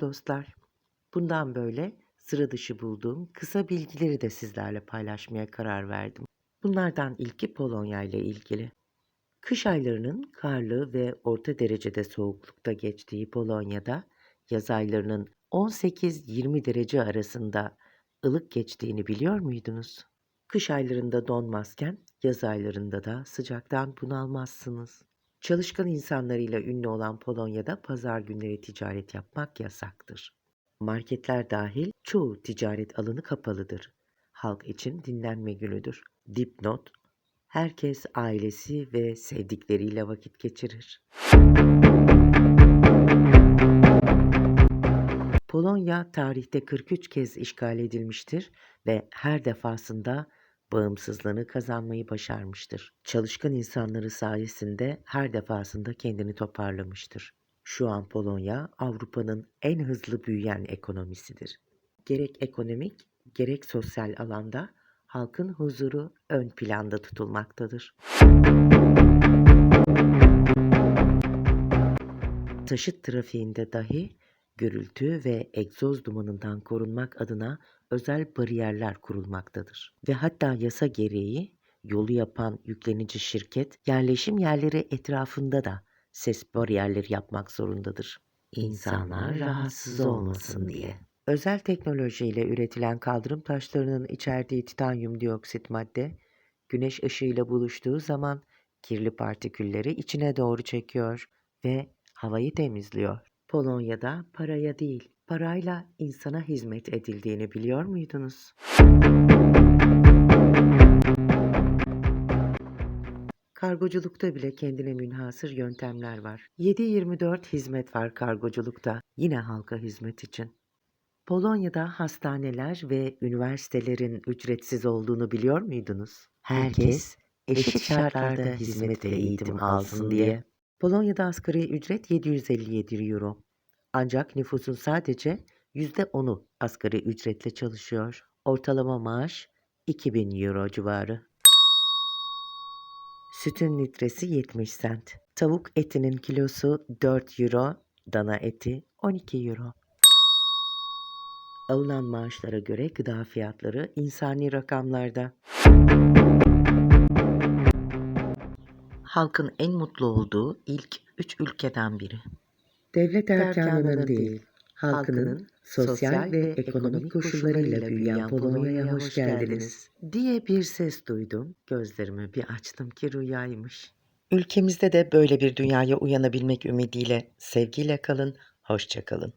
Dostlar. Bundan böyle sıra dışı bulduğum kısa bilgileri de sizlerle paylaşmaya karar verdim. Bunlardan ilki Polonya ile ilgili. Kış aylarının karlı ve orta derecede soğuklukta geçtiği Polonya'da yaz aylarının 18-20 derece arasında ılık geçtiğini biliyor muydunuz? Kış aylarında donmazken yaz aylarında da sıcaktan bunalmazsınız. Çalışkan insanlarıyla ünlü olan Polonya'da pazar günleri ticaret yapmak yasaktır. Marketler dahil çoğu ticaret alanı kapalıdır. Halk için dinlenme günüdür. Dipnot, herkes ailesi ve sevdikleriyle vakit geçirir. Polonya tarihte 43 kez işgal edilmiştir ve her defasında bağımsızlığını kazanmayı başarmıştır. Çalışkan insanları sayesinde her defasında kendini toparlamıştır. Şu an Polonya Avrupa'nın en hızlı büyüyen ekonomisidir. Gerek ekonomik gerek sosyal alanda halkın huzuru ön planda tutulmaktadır. Taşıt trafiğinde dahi gürültü ve egzoz dumanından korunmak adına özel bariyerler kurulmaktadır. Ve hatta yasa gereği yolu yapan yüklenici şirket yerleşim yerleri etrafında da ses bariyerleri yapmak zorundadır. İnsanlar rahatsız olmasın diye. Özel teknolojiyle üretilen kaldırım taşlarının içerdiği titanyum dioksit madde, güneş ışığıyla buluştuğu zaman kirli partikülleri içine doğru çekiyor ve havayı temizliyor. Polonya'da paraya değil, parayla insana hizmet edildiğini biliyor muydunuz? Kargoculukta bile kendine münhasır yöntemler var. 7-24 hizmet var kargoculukta, yine halka hizmet için. Polonya'da hastaneler ve üniversitelerin ücretsiz olduğunu biliyor muydunuz? Herkes eşit şartlarda hizmet ve eğitim alsın diye. Polonya'da asgari ücret 757 euro. Ancak nüfusun sadece %10'u asgari ücretle çalışıyor. Ortalama maaş 2000 euro civarı. Sütün litresi 70 cent. Tavuk etinin kilosu 4 euro, dana eti 12 euro. Alınan maaşlara göre gıda fiyatları insani rakamlarda. Halkın en mutlu olduğu ilk üç ülkeden biri. Devlet erkanının değil, halkının sosyal ve ekonomik koşullarıyla büyüyen Polonya'ya hoş geldiniz diye bir ses duydum. Gözlerimi bir açtım ki rüyaymış. Ülkemizde de böyle bir dünyaya uyanabilmek ümidiyle sevgiyle kalın, hoşça kalın.